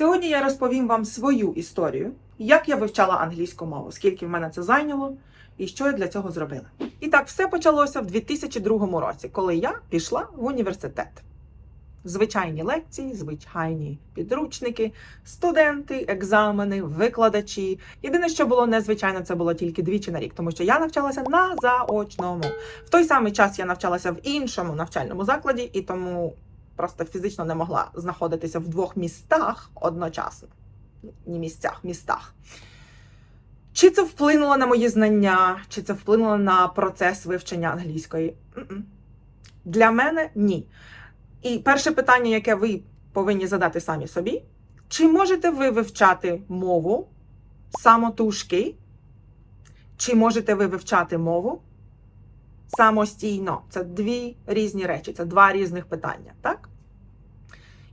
Сьогодні я розповім вам свою історію, як я вивчала англійську мову, скільки в мене це зайняло і що я для цього зробила. І так, все почалося в 2002 році, коли я пішла в університет. Звичайні лекції, звичайні підручники, студенти, екзамени, викладачі. Єдине, що було незвичайно, це було тільки двічі на рік, тому що я навчалася на заочному. В той самий час я навчалася в іншому навчальному закладі, і тому просто фізично не могла знаходитися в двох містах одночасно. Ні місцях, містах. Чи це вплинуло на мої знання, чи це вплинуло на процес вивчення англійської? Для мене ні. І перше питання, яке ви повинні задати самі собі: чи можете ви вивчати мову самотужки? Чи можете ви вивчати мову самостійно? Це дві різні речі, це два різних питання, так?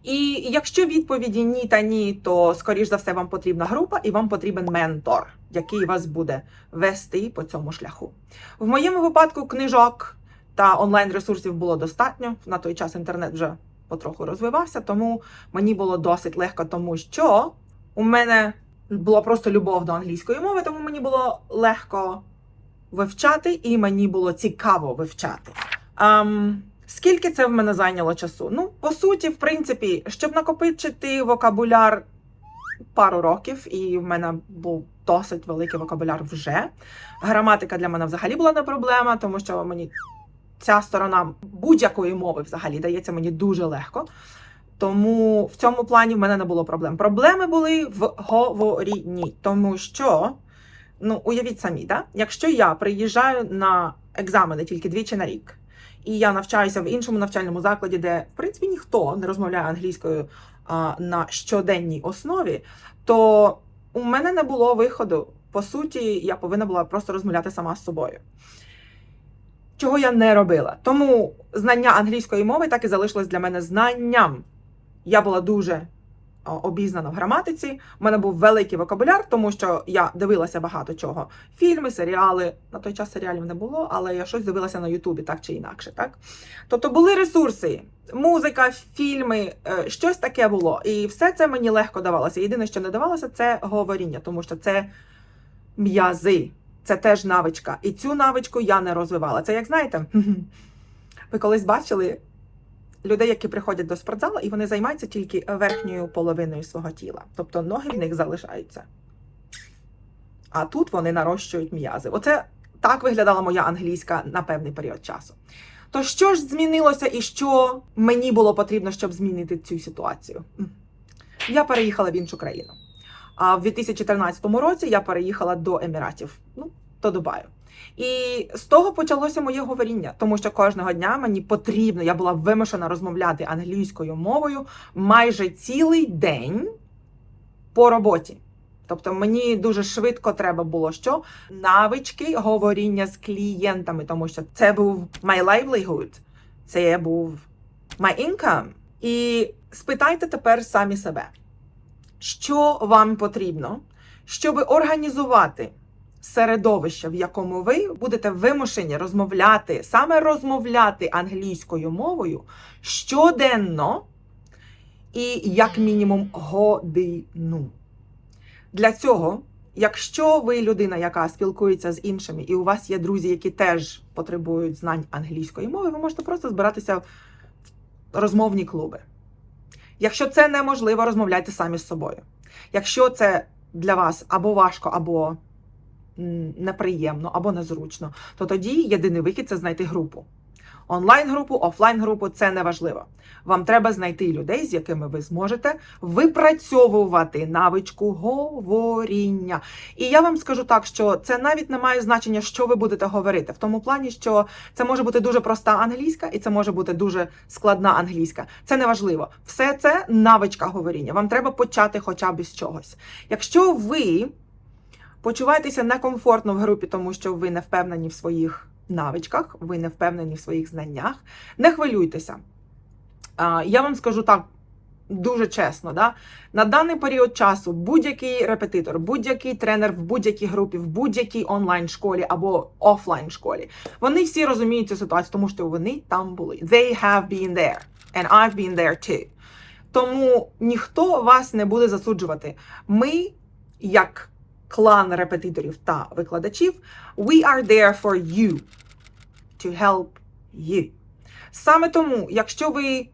І якщо відповіді ні та ні, то скоріш за все вам потрібна група і вам потрібен ментор, який вас буде вести по цьому шляху. В моєму випадку книжок та онлайн-ресурсів було достатньо. На той час інтернет вже потроху розвивався, тому мені було досить легко, тому що у мене була просто любов до англійської мови, тому мені було легко вивчати, і мені було цікаво вивчати. Ам, скільки це в мене зайняло часу? Ну, по суті, в принципі, щоб накопичити вокабуляр пару років, і в мене був досить великий вокабуляр вже. Граматика для мене взагалі була не проблема, тому що мені ця сторона будь-якої мови взагалі дається мені дуже легко. Тому в цьому плані в мене не було проблем. Проблеми були в говорінні, тому що, ну, уявіть самі, да? якщо я приїжджаю на екзамени тільки двічі на рік, і я навчаюся в іншому навчальному закладі, де, в принципі, ніхто не розмовляє англійською а, на щоденній основі, то у мене не було виходу. По суті, я повинна була просто розмовляти сама з собою. Чого я не робила. Тому знання англійської мови так і залишилось для мене знанням. Я була дуже обізнана в граматиці. У мене був великий вокабуляр, тому що я дивилася багато чого. Фільми, серіали. На той час серіалів не було, але я щось дивилася на Ютубі, так чи інакше. Так? Тобто були ресурси, музика, фільми, е, щось таке було. І все це мені легко давалося. Єдине, що не давалося, це говоріння, тому що це м'язи. Це теж навичка. І цю навичку я не розвивала. Це як знаєте, ви колись бачили людей, які приходять до спортзалу, і вони займаються тільки верхньою половиною свого тіла. Тобто ноги в них залишаються. А тут вони нарощують м'язи. Оце так виглядала моя англійська на певний період часу. То що ж змінилося і що мені було потрібно, щоб змінити цю ситуацію? Я переїхала в іншу країну. А в 2013 році я переїхала до Еміратів, ну, до Дубаю. І з того почалося моє говоріння, тому що кожного дня мені потрібно, я була вимушена розмовляти англійською мовою майже цілий день по роботі. Тобто мені дуже швидко треба було що навички говоріння з клієнтами, тому що це був my livelihood, це був my income. І спитайте тепер самі себе, що вам потрібно, щоб організувати середовище, в якому ви будете вимушені розмовляти, саме розмовляти англійською мовою щоденно і як мінімум годину. Для цього, якщо ви людина, яка спілкується з іншими, і у вас є друзі, які теж потребують знань англійської мови, ви можете просто збиратися в розмовні клуби. Якщо це неможливо, розмовляйте самі з собою. Якщо це для вас або важко, або неприємно, або незручно, то тоді єдиний вихід це знайти групу. Онлайн-групу, офлайн-групу це не важливо. Вам треба знайти людей, з якими ви зможете випрацьовувати навичку говоріння. І я вам скажу так, що це навіть не має значення, що ви будете говорити, в тому плані, що це може бути дуже проста англійська, і це може бути дуже складна англійська. Це не важливо. Все це навичка говоріння. Вам треба почати хоча б з чогось. Якщо ви почуваєтеся некомфортно в групі, тому що ви не впевнені в своїх навичках, ви не впевнені в своїх знаннях, не хвилюйтеся. Я вам скажу так. Дуже чесно, да? на даний період часу будь-який репетитор, будь-який тренер в будь-якій групі, в будь-якій онлайн-школі або офлайн-школі, вони всі розуміють цю ситуацію, тому що вони там були. They have been there. And I've been there too. Тому ніхто вас не буде засуджувати. Ми, як клан репетиторів та викладачів, we are there for you. To help you. Саме тому, якщо ви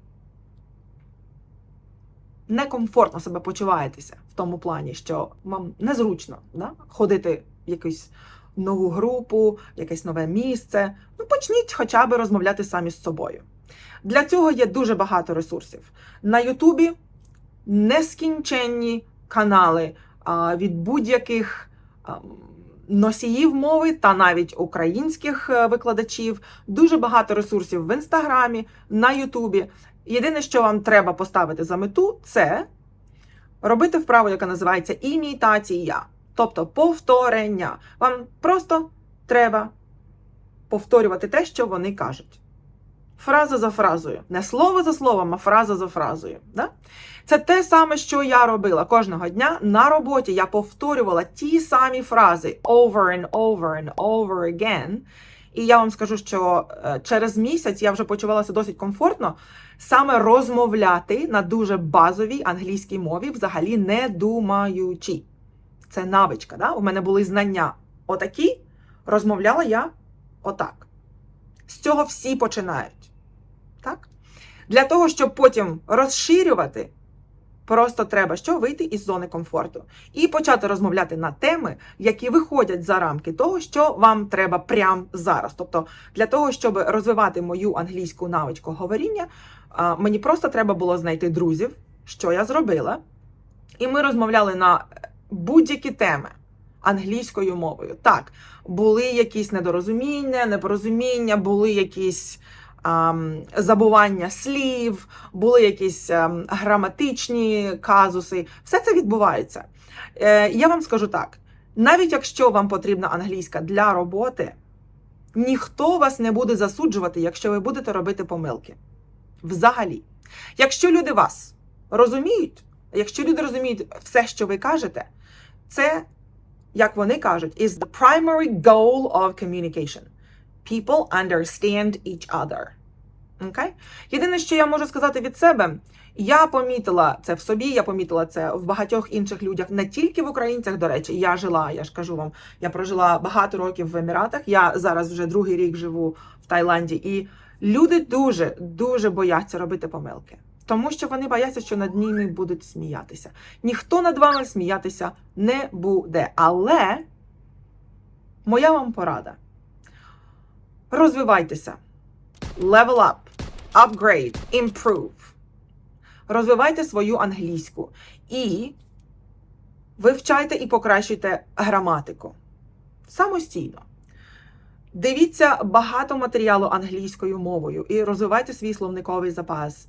некомфортно себе почуваєтеся в тому плані, що вам незручно да, ходити в якусь нову групу, якесь нове місце, ну почніть хоча б розмовляти самі з собою. Для цього є дуже багато ресурсів. На Ютубі нескінченні канали від будь-яких носіїв мови та навіть українських е, викладачів. Дуже багато ресурсів в інстаграмі, на Ютубі. Єдине, що вам треба поставити за мету, це робити вправу, яка називається імітація, тобто повторення. Вам просто треба повторювати те, що вони кажуть. Фраза за фразою. Не слово за словом, а фраза за фразою. Да? Це те саме, що я робила кожного дня на роботі. Я повторювала ті самі фрази over and over and over again. І я вам скажу, що е, через місяць я вже почувалася досить комфортно саме розмовляти на дуже базовій англійській мові, взагалі не думаючи. Це навичка. Да? У мене були знання отакі, розмовляла я отак. З цього всі починають. Так? Для того, щоб потім розширювати, просто треба що вийти із зони комфорту і почати розмовляти на теми, які виходять за рамки того, що вам треба прямо зараз. Тобто, для того, щоб розвивати мою англійську навичку говоріння, мені просто треба було знайти друзів, що я зробила, і ми розмовляли на будь-які теми англійською мовою. Так, були якісь недорозуміння, непорозуміння, були якісь забування слів, були якісь граматичні казуси. Все це відбувається. Е, я вам скажу так: навіть якщо вам потрібна англійська для роботи, ніхто вас не буде засуджувати, якщо ви будете робити помилки. Взагалі. Якщо люди вас розуміють, якщо люди розуміють все, що ви кажете, це, як вони кажуть, is the primary goal of communication. People understand each other. Okay? Єдине, що я можу сказати від себе, я помітила це в собі, я помітила це в багатьох інших людях, не тільки в українцях, до речі, я жила, я ж кажу вам, я прожила багато років в Еміратах. Я зараз вже другий рік живу в Таїланді, і люди дуже дуже бояться робити помилки, тому що вони бояться, що над ними будуть сміятися. Ніхто над вами сміятися не буде. Але моя вам порада: розвивайтеся, level up, upgrade, improve. Розвивайте свою англійську і вивчайте і покращуйте граматику самостійно. Дивіться багато матеріалу англійською мовою і розвивайте свій словниковий запас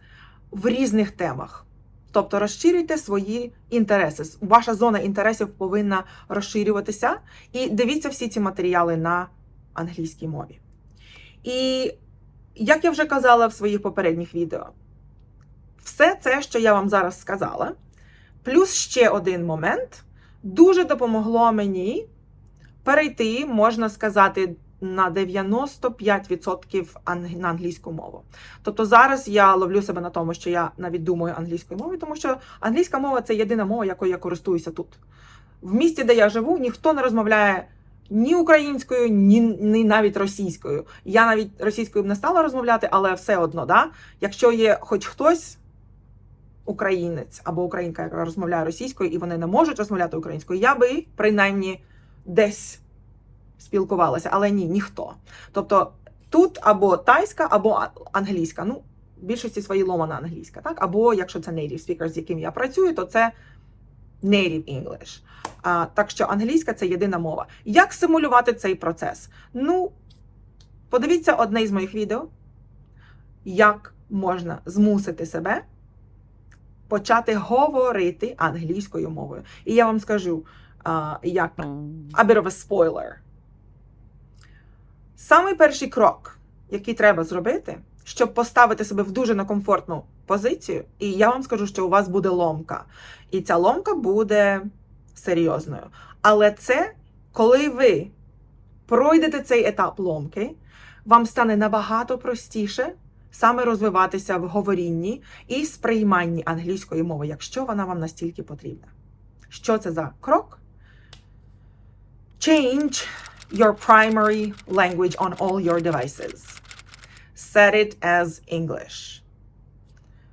в різних темах. Тобто розширюйте свої інтереси. Ваша зона інтересів повинна розширюватися. І дивіться всі ці матеріали на англійській мові. І як я вже казала в своїх попередніх відео, все це, що я вам зараз сказала, плюс ще один момент, дуже допомогло мені перейти, можна сказати, на 95% на англійську мову. Тобто зараз я ловлю себе на тому, що я навіть думаю англійською мовою, тому що англійська мова це єдина мова, якою я користуюся тут. В місті, де я живу, ніхто не розмовляє ні українською, ні, ні навіть російською. Я навіть російською б не стала розмовляти, але все одно, да? якщо є хоч хтось. Українець або українка, яка розмовляє російською, і вони не можуть розмовляти українською, я би принаймні десь спілкувалася, але ні, ніхто. Тобто тут або тайська, або англійська. Ну, в більшості своїй ломана англійська, так? Або якщо це native speaker, з яким я працюю, то це native English. А, так що англійська це єдина мова. Як симулювати цей процес? Ну, подивіться одне із моїх відео, як можна змусити себе почати говорити англійською мовою. І я вам скажу, а, як a bit of a spoiler. Самий перший крок, який треба зробити, щоб поставити себе в дуже некомфортну позицію, і я вам скажу, що у вас буде ломка. І ця ломка буде серйозною. Але це коли ви пройдете цей етап ломки, вам стане набагато простіше саме розвиватися в говорінні і сприйманні англійської мови, якщо вона вам настільки потрібна. Що це за крок? Change your primary language on all your devices. Set it as English.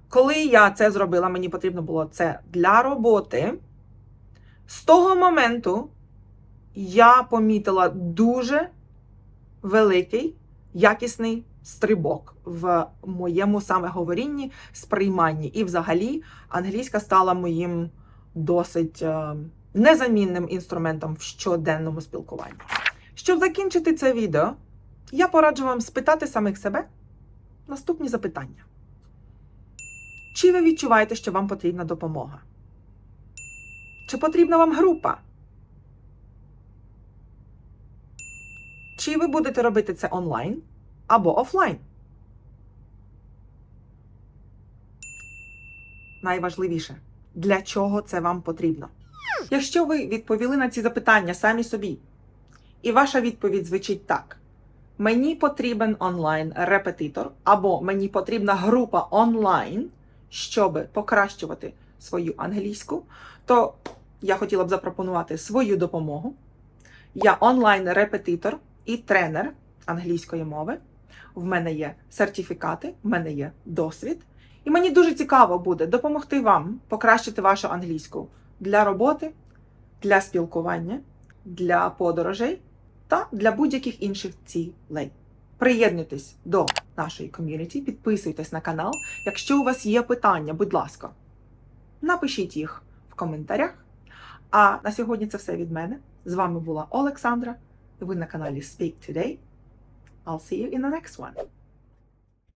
Коли я це зробила, мені потрібно було це для роботи. З того моменту я помітила дуже великий, якісний стрибок в моєму саме говорінні, сприйманні. І взагалі англійська стала моїм досить е, незамінним інструментом в щоденному спілкуванні. Щоб закінчити це відео, я пораджу вам спитати самих себе наступні запитання. Чи ви відчуваєте, що вам потрібна допомога? Чи потрібна вам група? Чи ви будете робити це онлайн або офлайн? Найважливіше, для чого це вам потрібно? Якщо ви відповіли на ці запитання самі собі, і ваша відповідь звучить так: мені потрібен онлайн репетитор, або мені потрібна група онлайн, щоб покращувати свою англійську, то я хотіла б запропонувати свою допомогу. Я онлайн-репетитор і тренер англійської мови. В мене є сертифікати, в мене є досвід. І мені дуже цікаво буде допомогти вам покращити вашу англійську для роботи, для спілкування, для подорожей та для будь-яких інших цілей. Приєднуйтесь до нашої ком'юніті, підписуйтесь на канал. Якщо у вас є питання, будь ласка, напишіть їх в коментарях. А на сьогодні це все від мене. З вами була Олександра. Ви на каналі Speak Today. I'll see you in the next one.